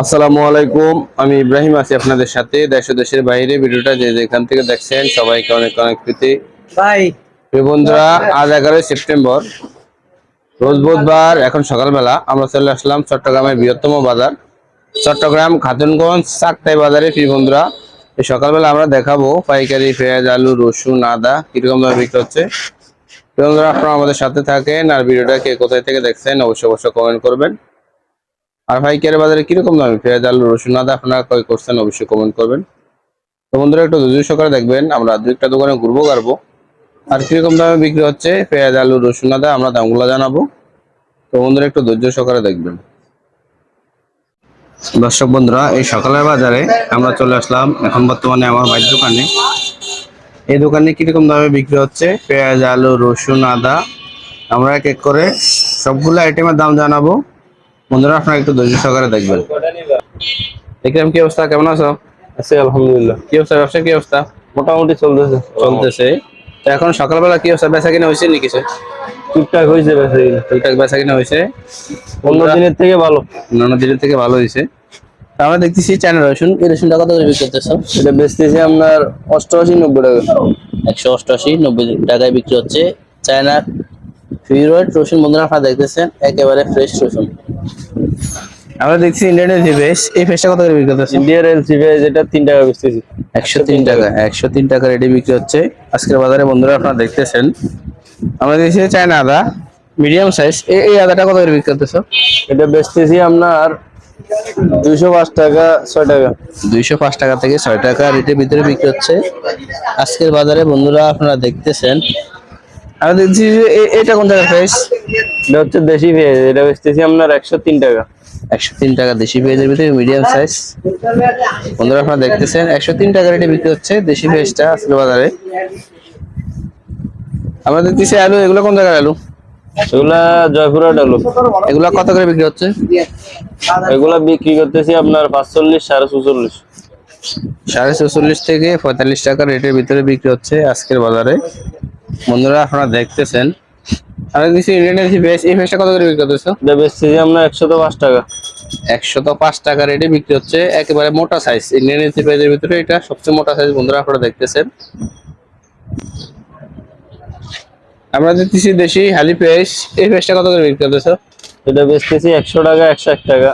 আসসালামু আলাইকুম। আমি ইব্রাহিম আছি আপনাদের সাথে। দেশ দেশের বাইরে ভিডিওটা যে যেখান থেকে দেখছেন সবাইকে অনেক অনেক প্রীতি। ভাই। প্রিয় বন্ধুরা আজ এগারোই সেপ্টেম্বর। রোজ বুধবার এখন সকালবেলা আমরা চলে আসলাম চট্টগ্রামের বৃহত্তম বাজার। চট্টগ্রাম খাতুনগঞ্জ চাকতাই বাজারে। প্রিয় বন্ধুরা এই সকালবেলা আমরা দেখাবো পাইকারি পেঁয়াজ আলু রসুন আদা কীরকম দামে বিক্রি হচ্ছে। প্রিয় বন্ধুরা আপনারা আমাদের সাথে থাকেন। আর ভিডিওটা কে কোথায় থেকে দেখছেন অবশ্যই অবশ্যই কমেন্ট করবেন। আর পাইকারি বাজারে কীরকম দামে? পেঁয়াজ, আলু, রসুন, আদা আপনারা ক্রয় করছেন অবশ্যই কমেন্ট করবেন। তো বন্ধুরা, একটু ধৈর্য সহকারে দেখবেন, আমরা দু একটা দোকানে ঘুরবো, গাড়বো। আর কীরকম দামে বিক্রি হচ্ছে? পেঁয়াজ, আলু, রসুন, আদা, আমরা দামগুলো জানাব। তো বন্ধুরা, একটু ধৈর্য সহকারে দেখবেন। দর্শক বন্ধুরা, এই সকালের বাজারে আমরা চলে আসলাম এখন বর্তমানে আমার ভাইয়ের দোকানে। এই দোকানে কীরকম দামে বিক্রি হচ্ছে? পেঁয়াজ, আলু, রসুন, আদা। আমরা এক এক করে সবগুলো আইটেমের দাম জানাব। বন্ধুরা আপনারা একটু ধৈর্য সহকারে দেখবেন। দেখলাম কি অবস্থা? কেমন আছো? আছি আলহামদুলিল্লাহ। কি অবস্থা? ব্যবসা কি অবস্থা? মোটামুটি চলতেছে। চলতেছে। তো এখন সকালবেলা কি অবস্থা? বেচা কিনা হয়েছে নাকি কিছু টুকটাক হয়েছে বেশি ঠিকঠাক বেচা কিনা হয়েছে? অন্য দিনের থেকে ভালো। অন্যান্য দিনের থেকে ভালো হয়েছে। আমরা দেখতেছি চায়না রসুন এই রসুনটা কত করে বিক্রি করতেছ? এটা বেচতেছি আপনার অষ্টআশি নব্বই টাকা। একশো অষ্টআশি নব্বই টাকায় বিক্রি হচ্ছে। চায়না ফিরোয়েড রসুন বন্ধুরা আপনারা দেখতেছেন। একেবারে ফ্রেশ রসুন। আমরা দেখছি ইন্ডিয়ানের যে বেশ এই ফেসটা কত করে বিক্রি করতেছে? ইন্ডিয়ার এলসিভি এটা তিন টাকা বেচতেছি একশো তিন টাকা একশো তিন টাকা রেডি বিক্রি হচ্ছে। আজকের বাজারে বন্ধুরা আপনারা দেখতেছেন। আমরা দেখছি চায়না আদা মিডিয়াম সাইজ এই এই আদাটা কত করে বিক্রি করতেছো? এটা বেচতেছি আপনার দুইশো পাঁচ টাকা ছয় টাকা। দুইশো পাঁচ টাকা থেকে ছয় টাকা রেটের ভিতরে বিক্রি হচ্ছে। আজকের বাজারে বন্ধুরা আপনারা দেখতেছেন আমি দেখছি এটা কোন জায়গার প্রাইস এটা হচ্ছে দেশি পেঁয়াজ এটা বেচতেছি আপনার একশো তিন টাকা। একশো তিন টাকা দেশি পেঁয়াজের ভিতরে মিডিয়াম সাইজ বন্ধুরা আপনারা দেখতেছেন একশো তিন টাকা রেটে বিক্রি হচ্ছে দেশি পেঁয়াজটা আজকের বাজারে। আমরা দেখতেছি আলু এগুলো কোন জায়গার আলু? এগুলা জয়পুরহাট আলু। এগুলো কত করে বিক্রি হচ্ছে? এগুলা বিক্রি করতেছি আপনার পাঁচচল্লিশ সাড়ে চুচল্লিশ সাড়ে চৌচল্লিশ থেকে পঁয়তাল্লিশ টাকা রেটের ভিতরে বিক্রি হচ্ছে আজকের বাজারে। বন্ধুরা আপনারা দেখতেছেন। আমরা দেখছি ইন্ডিয়ান যে ভেজ এই ভেজটা কত করে বিক্রি করতেছো? এটা বেচতেছি আপনার একশো তো পাঁচ টাকা। একশত পাঁচ টাকা রেটে বিক্রি হচ্ছে একেবারে মোটা সাইজ ইন্ডিয়ান এসি পেঁয়াজের ভিতরে এটা সবচেয়ে মোটা সাইজ বন্ধুরা আপনারা দেখতেছেন। আমরা দেখতেছি দেশি হালি পেঁয়াজ এই পেঁয়াজটা কত করে বিক্রি করতেছো? এটা বেচতেছি একশো টাকা একশো এক টাকা।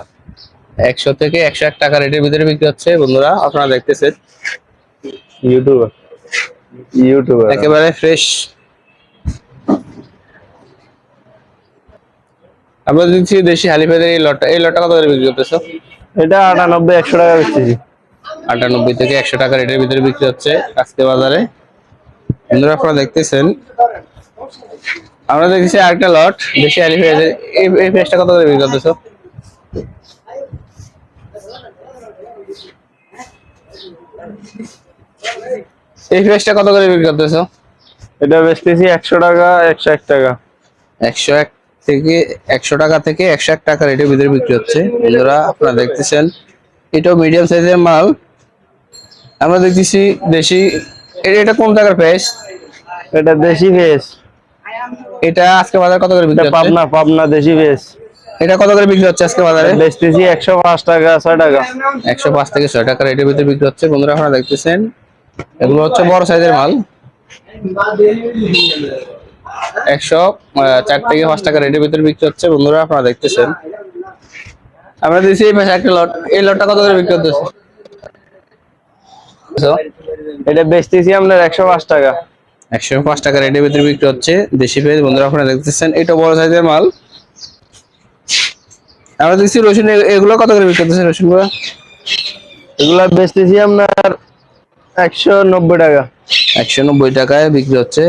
একশো থেকে একশো এক টাকা রেটের ভিতরে বিক্রি হচ্ছে বন্ধুরা আপনারা দেখতেছেন। YouTuber YouTuber. একেবারে ফ্রেশ আমরা দেখছি দেশি হালি পেঁয়াজের এই লটটা এই লটটা কত করে বিক্রি করতেছো? এটা আটানব্বই একশো টাকা বেচতেছি আটানব্বই থেকে একশো টাকা রেটের ভিতরে বিক্রি হচ্ছে আজকে বাজারে। বন্ধুরা আপনারা দেখতেছেন। আমরা দেখছি আরেকটা লট দেশি পেঁয়াজের এই পেঁয়াজটা কত করে বিক্রি করতেছো? এই পেঁয়াজটা কত করে বিক্রি করতেছো? এটা বেচতেছি একশো টাকা একশো এক টাকা। একশো এক থেকে একশো টাকা থেকে একশো এক টাকা রেটের ভিতরে বিক্রি হচ্ছে। বন্ধুরা আপনারা দেখতেছেন এটাও মিডিয়াম সাইজের মাল। আমরা দেখতেছি দেশি এটা কোন টাকার প্রাইস এটা দেশি ভেজ এটা আজকে বাজার কত করে বিক্রি হচ্ছে? পাবনা পাবনা দেশি ভেজ এটা কত করে বিক্রি হচ্ছে আজকে বাজারে? বেচতেছি একশো পাঁচ টাকা ছয় টাকা। একশো পাঁচ থেকে ছয় টাকা রেটের ভিতরে বিক্রি হচ্ছে। বন্ধুরা আপনারা দেখতেছেন এগুলো হচ্ছে বড় সাইজের মাল। একশো চার থেকে পাঁচ টাকা রেটের ভিতরে বিক্রি হচ্ছে। বন্ধুরা আপনারা দেখতেছেন। আমরা দিচ্ছি এই পাশে একটা লট। এই লটটা কত করে বিক্রি করতেছে এটা বেচতেছি আপনার একশো পাঁচ টাকা। একশো পাঁচ টাকা রেটের ভিতরে বিক্রি হচ্ছে দেশি পেঁয়াজ। বন্ধুরা আপনারা দেখতেছেন এটা বড় সাইজের মাল। আমরা দেখছি রসুন। এগুলো কত করে বিক্রি করতেছে রসুনগুলো এগুলা বেচতেছি আপনার একশো নব্বই টাকা। একশো নব্বই টাকায় বিক্রি হচ্ছে।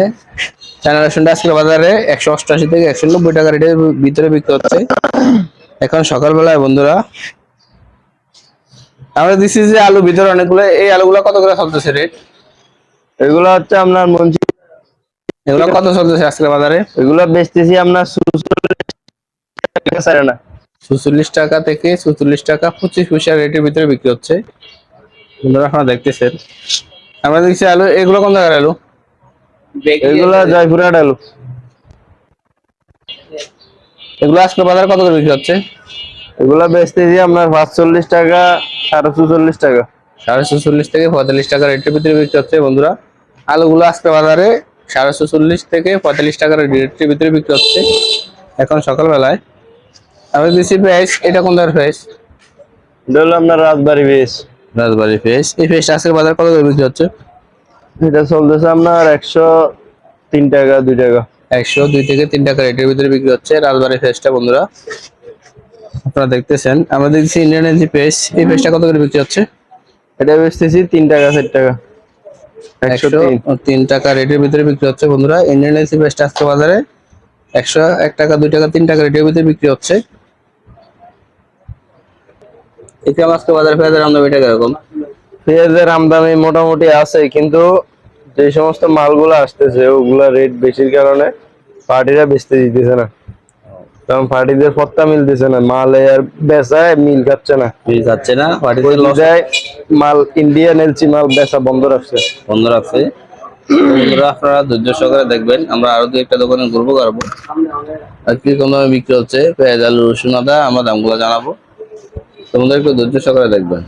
চায়না রসুনটা আজকে বাজারে একশো অষ্টআশি থেকে একশো নব্বই টাকা রেটের ভিতরে বিক্রি হচ্ছে। এখন সকালবেলায় বন্ধুরা আমরা দিচ্ছি যে আলু ভিতরে অনেকগুলো এই আলুগুলো কত করে চলতেছে রেট এগুলা হচ্ছে আপনার মঞ্চি এগুলো কত চলতেছে আজকে বাজারে? এগুলা বেচতেছি আপনার সুচল্লিশ টাকা থেকে সুচল্লিশ টাকা পঁচিশ পয়সা রেটের ভিতরে বিক্রি হচ্ছে। বন্ধুরা আপনারা দেখতেছেন। আমরা দেখছি আলু এগুলো কোন জায়গার আলু? এগুলা জয়পুরহাট আলু। এগুলো আজকে বাজারে কত করে বিক্রি হচ্ছে? এগুলা বেচতেছি আপনার পাঁচচল্লিশ টাকা সাড়ে চুচল্লিশ টাকা। সাড়ে ছচল্লিশ থেকে পঁয়তাল্লিশ টাকা রেটের ভিতরে বিক্রি হচ্ছে বন্ধুরা। আলুগুলো আজকে বাজারে সাড়ে ছচল্লিশ থেকে পঁয়তাল্লিশ টাকার রেটের ভিতরে বিক্রি হচ্ছে এখন সকালবেলায়। আমি দিচ্ছি প্রাইস এটা কোন ধরনের প্রাইস এটা হলো আপনার রাজবাড়ি বেশ রাজবাড়ি ফেস এই ফেসটা আজকের বাজার কত করে বিক্রি হচ্ছে? এটা চলতেছে আপনার একশো তিন টাকা দুই টাকা। একশো দুই থেকে তিন টাকা রেটের ভিতরে বিক্রি হচ্ছে রাজবাড়ি ফেসটা বন্ধুরা। আপনারা দেখতেছেন আমরা দেখছি ইন্ডিয়ান এলজি পেস এই পেসটা কত করে বিক্রি হচ্ছে? এটা বেচতেছি তিন টাকা চার টাকা। একশো তিন। টাকা রেটের ভিতরে বিক্রি হচ্ছে বন্ধুরা। ইন্ডিয়ান এলজি পেসটা আজকে বাজারে একশো এক টাকা দুই টাকা তিন টাকা রেটের ভিতরে বিক্রি হচ্ছে। এতে আজকে বাজারে পেঁয়াজের আমদানি এটা কীরকম পেঁয়াজের আমদানি মোটামুটি আছে কিন্তু যে সমস্ত মালগুলো আসতেছে ওগুলা রেট বেশির কারণে পার্টিরা বেচতে দিতেছে না। কারণ পার্টিদের পত্তা মিলতেছে না মাল আর বেচায় মিল খাচ্ছে না। বিল যাচ্ছে না পার্টিতে লস মাল ইন্ডিয়ান এলচি মাল বেচা বন্ধ রাখছে। বন্ধ রাখছে। আপনারা ধৈর্য সহকারে দেখবেন আমরা আরও দু একটা দোকানে ঘুরবো করব আর কি কোন দামে বিক্রি হচ্ছে পেঁয়াজ আলু রসুন আদা আমরা দামগুলো জানাব। তোমাদের একটু ধৈর্য সহকারে দেখবেন।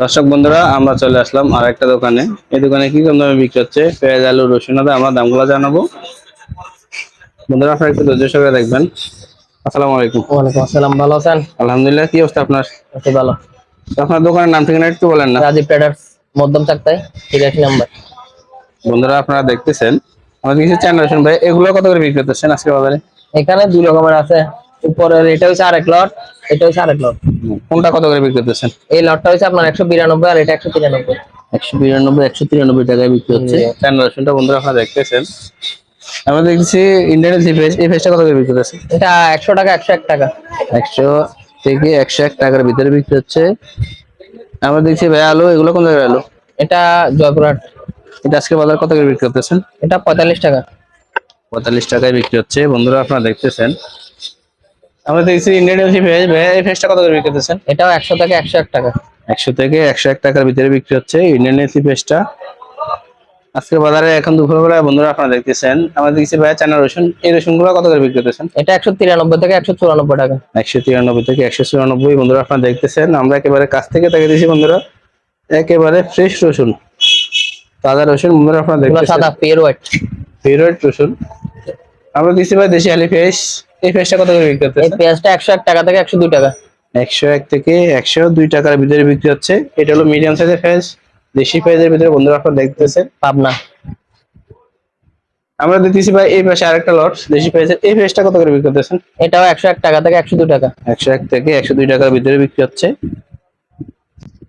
দর্শক বন্ধুরা আমরা চলে আসলাম আর একটা দোকানে। এই দোকানে কি কম দামে বিক্রি হচ্ছে? পেঁয়াজ আলু রসুন আদা আমরা দামগুলো জানাব। বন্ধুরা আপনারা একটু ধৈর্য সহকারে দেখবেন। আসসালামু আলাইকুম। ওয়ালাইকুম আসসালাম ভালো আছেন? আলহামদুলিল্লাহ কি অবস্থা আপনার? আছি ভালো। আপনার দোকানের নাম ঠিকানা একটু বলেন না। রাজীব ট্রেডার্স মধ্যম চাকতায় তিরাশি নাম্বার। বন্ধুরা আপনারা দেখতেছেন। আমাদের কিছু চ্যানেল ভাই এগুলো কত করে বিক্রি করতেছেন আজকে বাজারে? এখানে দুই রকমের আছে। উপরের এটা হচ্ছে আরেক লট এটা হচ্ছে আরেক লট কোনটা কত করে বিক্রি করতেছেন? এই লটটা হচ্ছে আপনার একশো বিরানব্বই আর এটা একশো তিরানব্বই। একশো বিরানব্বই একশো তিরানব্বই টাকায় বিক্রি হচ্ছে। জি। চ্যানেল রসুনটা বন্ধুরা আপনারা দেখতেছেন। আমরা দেখছি ইন্ডিয়ান ফেস এই ফেসটা কত করে বিক্রি করতেছে এটা একশো টাকা একশো এক টাকা। একশো থেকে একশো এক টাকার ভিতরে বিক্রি হচ্ছে। আমরা দেখছি ভাই আলু এগুলো কোন জায়গায় আলু? এটা জয়পুরহাট। এটা আজকে বাজার কত করে বিক্রি করতেছেন? এটা পঁয়তাল্লিশ টাকা। পঁয়তাল্লিশ টাকায় বিক্রি হচ্ছে। বন্ধুরা আপনারা দেখতেছেন। আমরা দেখছি ইন্ডিয়ান ফেস ভাই এই ফেসটা কত করে বিক্রি করতেছেন? এটাও একশো থেকে একশো এক টাকা। একশো থেকে একশো এক টাকার ভিতরে বিক্রি হচ্ছে ইন্ডিয়ান এসি পেস্টটা আজকে বাজারে এখন দুপুরবেলায় বন্ধুরা আপনারা দেখতেছেন আমরা দেখছি ভাই চানা রসুন এই রসুনগুলো কত করে বিক্রি করতেছেন? এটা একশো তিরানব্বই থেকে একশো চুরানব্বই টাকা। একশো তিরানব্বই থেকে একশো চুরানব্বই বন্ধুরা আপনারা দেখতেছেন আমরা একেবারে কাছ থেকে দেখে দিয়েছি বন্ধুরা একেবারে ফ্রেশ রসুন। তাজা রসুন বন্ধুরা আপনারা দেখতেছেন। সাদা হোয়াইট ফেভারিট রসুন। আমরা দেখছি ভাই দেশি আলি ফ্রেশ। এই ফ্রেশটা কত করে বিক্রি হচ্ছে? এই পেঁয়াজটা একশো এক টাকা থেকে একশো দুই টাকা। একশো এক থেকে একশো দুই টাকার ভিতরে বিক্রি হচ্ছে। এটা হলো মিডিয়াম সাইজের ফেস দেশি ফেজের ভিতরে বন্ধুরা আপনারা দেখতেছেন। পাবনা। আমরা দেখতেছি ভাই এই পাশে আরেকটা লট দেশি পেঁয়াজের। এই পেঁয়াজটা কত করে বিক্রি করতেছেন এটাও একশো এক টাকা থেকে একশো দুই টাকা। একশো এক থেকে একশো দুই টাকার ভিতরে বিক্রি হচ্ছে।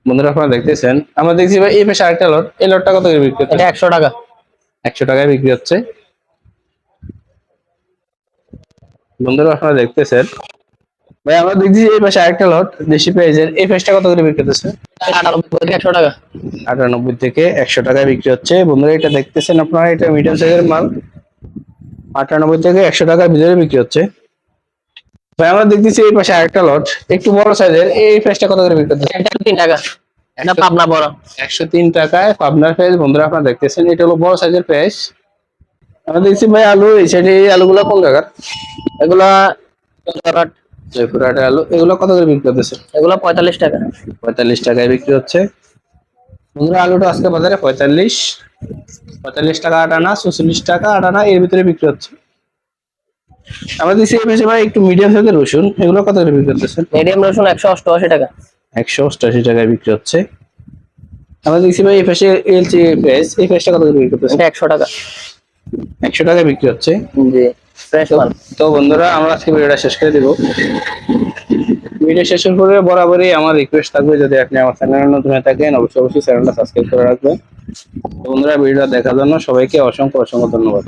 বন্ধুরা আপনারা দেখতেছেন। আমরা দেখছি ভাই এই পাশে আরেকটা লট এই লটটা কত করে বিক্রি এটা হচ্ছে একশো টাকা। একশো টাকায় বিক্রি হচ্ছে। বন্ধুরা আপনারা দেখতেছেন। ভাই আমরা দেখছি এই পাশে আরেকটা লট দেশি পেঁয়াজের। এই পেঁয়াজটা কত করে বিক্রি করতেছে আটানব্বই থেকে একশো টাকায় বিক্রি হচ্ছে। বন্ধুরা এটা দেখতেছেন আপনারা এটা মিডিয়াম সাইজের মাল। আটানব্বই থেকে একশো টাকার ভিতরে বিক্রি হচ্ছে। ভাই আমরা দেখতেছি এই পাশে আরেকটা লট একটু বড় সাইজের এই প্রাইসটা কত করে বিক্রি করতেছে তিন টাকা। এটা পাবনা বড়। একশো তিন টাকায় পাবনার প্রাইস বন্ধুরা আপনারা দেখতেছেন এটা হলো বড় সাইজের প্রাইস আমরা দেখছি ভাই আলু এই এই আলুগুলো কোন জায়গার? এগুলা জয়পুরহাট। জয়পুরহাটে আলু এগুলো কত করে বিক্রি করতেছে এগুলো পঁয়তাল্লিশ টাকা। পঁয়তাল্লিশ টাকায় বিক্রি হচ্ছে। বন্ধুরা আলুটা আজকে বাজারে পঁয়তাল্লিশ। পঁয়তাল্লিশ টাকা আটানা চল্লিশ টাকা আটানা এর ভিতরে বিক্রি হচ্ছে। আমরা দিচ্ছি পাশে ভাই একটু মিডিয়াম সাইজের রসুন এগুলো কত করে বিক্রি করতেছেন মিডিয়াম রসুন একশো অষ্টআশি টাকা। একশো অষ্টাশি টাকায় বিক্রি হচ্ছে। আমরা দেখছি ভাই এই পাশে এলচি পেঁয়াজ এই পেঁয়াজটা কত করে বিক্রি এটা একশো টাকা। একশো টাকায় বিক্রি হচ্ছে। তো বন্ধুরা আমরা আজকে ভিডিওটা শেষ করে দেবো। ভিডিও শেষের পরে বরাবরই আমার রিকোয়েস্ট থাকবে যদি আপনি আমার চ্যানেলে নতুন হয়ে থাকেন অবশ্যই অবশ্যই চ্যানেলটা সাবস্ক্রাইব করে রাখবেন। বন্ধুরা ভিডিওটা দেখার জন্য সবাইকে অসংখ্য অসংখ্য ধন্যবাদ।